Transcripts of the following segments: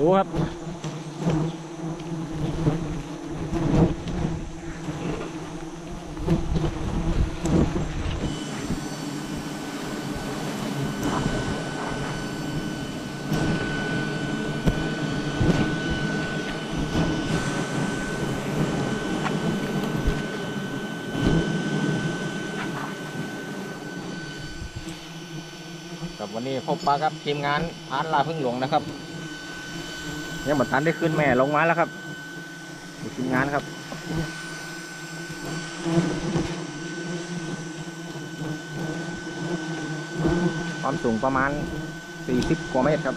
ดูครับครับวันนี้พบปะครับทีมงานพานลาพึ่งหลวงนะครับ ยังบัทันได้ขึ้นแม่ลงมาแล้วครับดูทีมงานครับความสูงประมาณ 40 กว่าเมตรครับ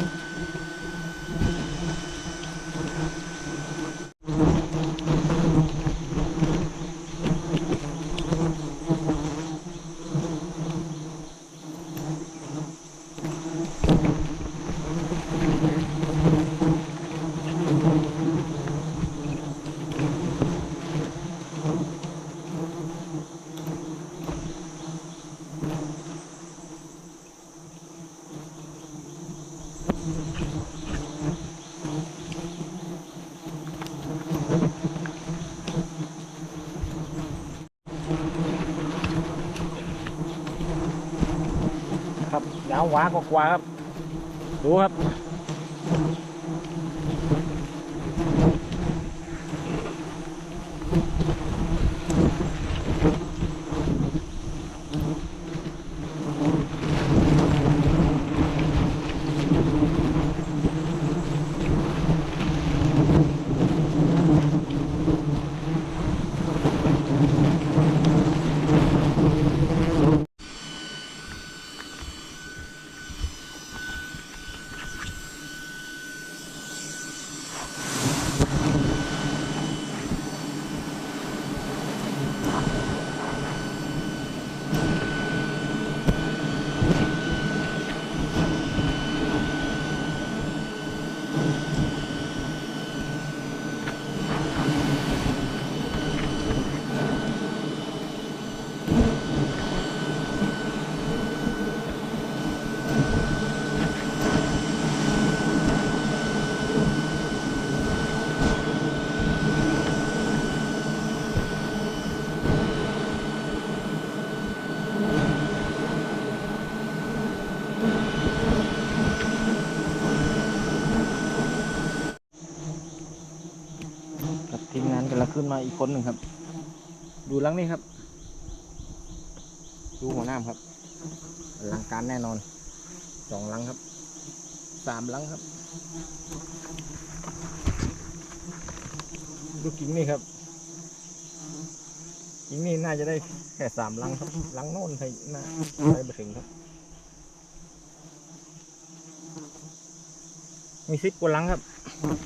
ครับยาวหวากกว่าครับ ดูครับ กับทีมงานกำลังขึ้นมาอีกคนหนึ่งครับ ดูลังนี่ครับ ดูหัวหน้าครับอลังการแน่นอนสองลังครับสามลังครับ ดูกิ่งนี่ครับกิ่งนี่น่าจะได้แค่สามลังครับลังโน่นใช่น่าไปไม่ถึงครับ มีสิบกว่าหลังครับครับ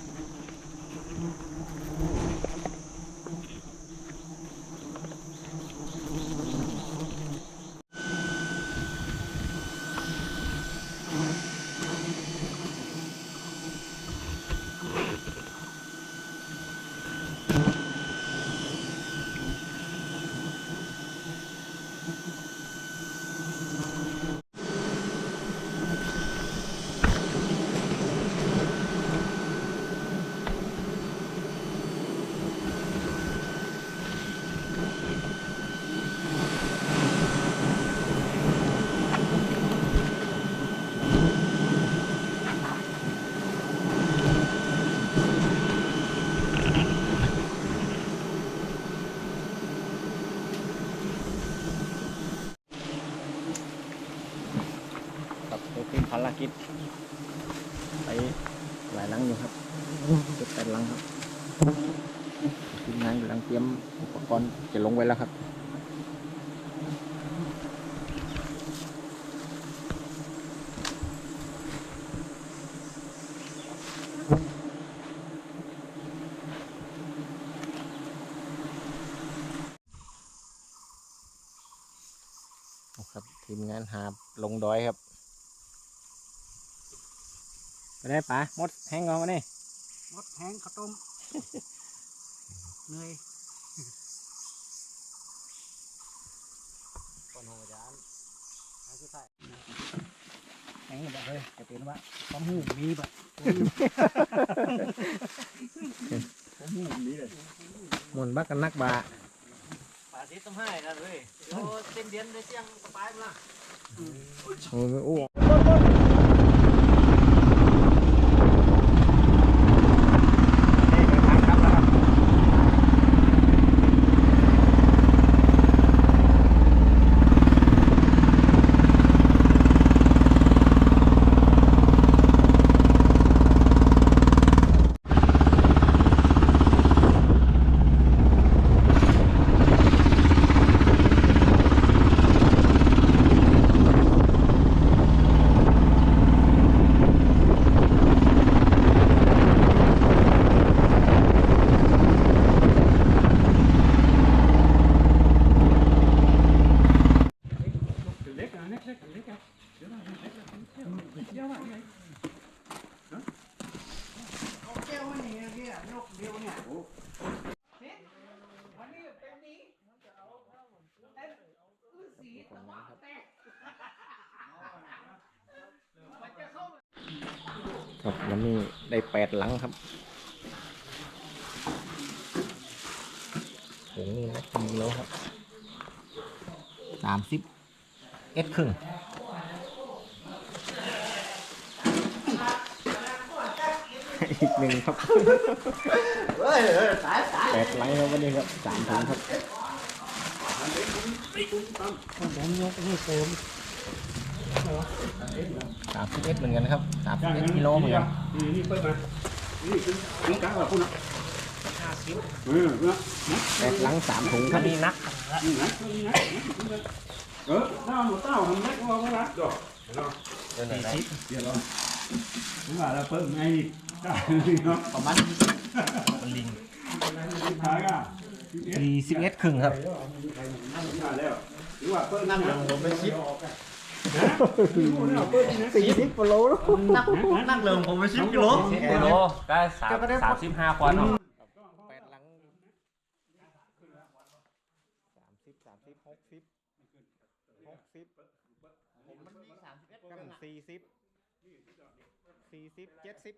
กิจไปหลายลังอยู่ครับเจ็ดแปดลังครับทีมงานกำลังเตรียมอุปกรณ์จะลงไว้แล้วครับครับทีมงานหาลงดอยครับ ไปได้ปะมดแห้งงอมาเนี่ยมดแห้งข้าวต้มเหนื่อยคนหัวจานอันสุดท้ายแห้งแบบเลยจะเป็นว่าความหูมีแบบหมุนบักกันนักบาป่าที่ต้องให้นะเลยโอ้เต็มเดียนได้เสียงสบายมั้งโอ้ยโอ้ ครับวันนี้ได้แปดหลังครับโอ้โหนาทีแล้วครับสามสิบเอ็ดครึ่งอีกหนึ่งครับแปดหลังครับวันนี้ครับสามถังครับสามสิบเอ็ดเหมือนกันครับสามสิบเอ็ดกิโลเหมือนกันนี่นี่เปิดมานี่ขึ้นขึ้นกลางว่าคุณนะเออนะแปดหลังสามถุงครับนี่นักนี่นะนี่นะเออเต้าหนูเต้าทำเล็กว่าว่าดอกเดี๋ยวเดี๋ยวผมว่าเราเพิ่มไงนี่ได้เนาะประมาณลิงขายอะสี่สิบเอ็ดครึ่งครับมาแล้วหรือว่าเพิ่มนั่งลงผมไปชิป สี่สิบกิโลแล้วนักนักเริ่มผมไปชิมกิโลกิโลได้สามสามสิบห้าปอนด์เนาะแปดหลังสามสิบสามสิบหกสิบหกสิบกับสี่สิบสี่สิบเจ็ดสิบ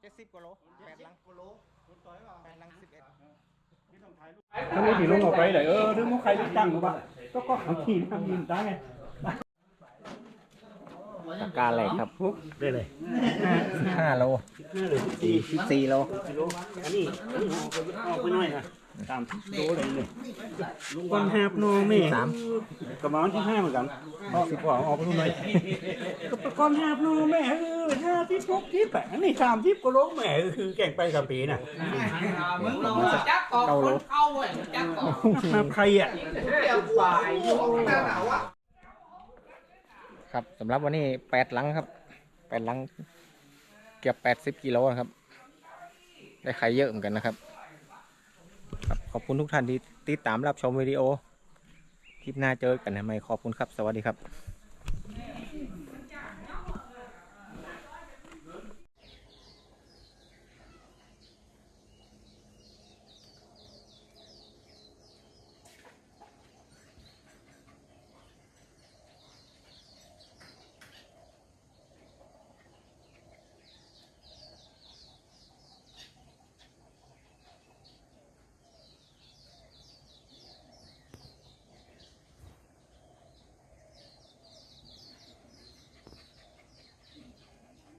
เจ็ดสิบกิโลแปดหลังกิโลแปดหลังสิบเอ็ดถ้าไม่ถีลงออกไปเลยเออถึงมุกใครตั้งหรือเปล่าก็ก็ขังขี่นั่งยืนได้ไง ตะกร้าแหลกครับได้เลยห้าโลน่าเลยสี่สิบสี่โลอันนี้อันนี้ออกไปหน่อยนะตามโลเลยเลยวันแฮปโนแม่สามกระมาที่ห้าเหมือนกันออกสิบกว่าออกไปหน่อยก็ก้อนแฮปโนแม่เออห้าที่พกที่แปดอันนี้สามที่ก็โลแม่คือแก่งไปกับปีน่ะมึงเราจักกอกคนเข้าเว้ยจักกอกนับใครอะเดี๋ยวฝ่ายอยู่หน้าหนาวอะ ครับสำหรับวันนี้แปดหลังครับแปดหลังเกือบแปดสิบกิโลครับ ได้ไข่เยอะเหมือนกันนะครับครับ ขอบคุณทุกท่านที่ติดตามรับชมวิดีโอ คลิปหน้าเจอกันใหม่ขอบคุณครับ สวัสดีครับ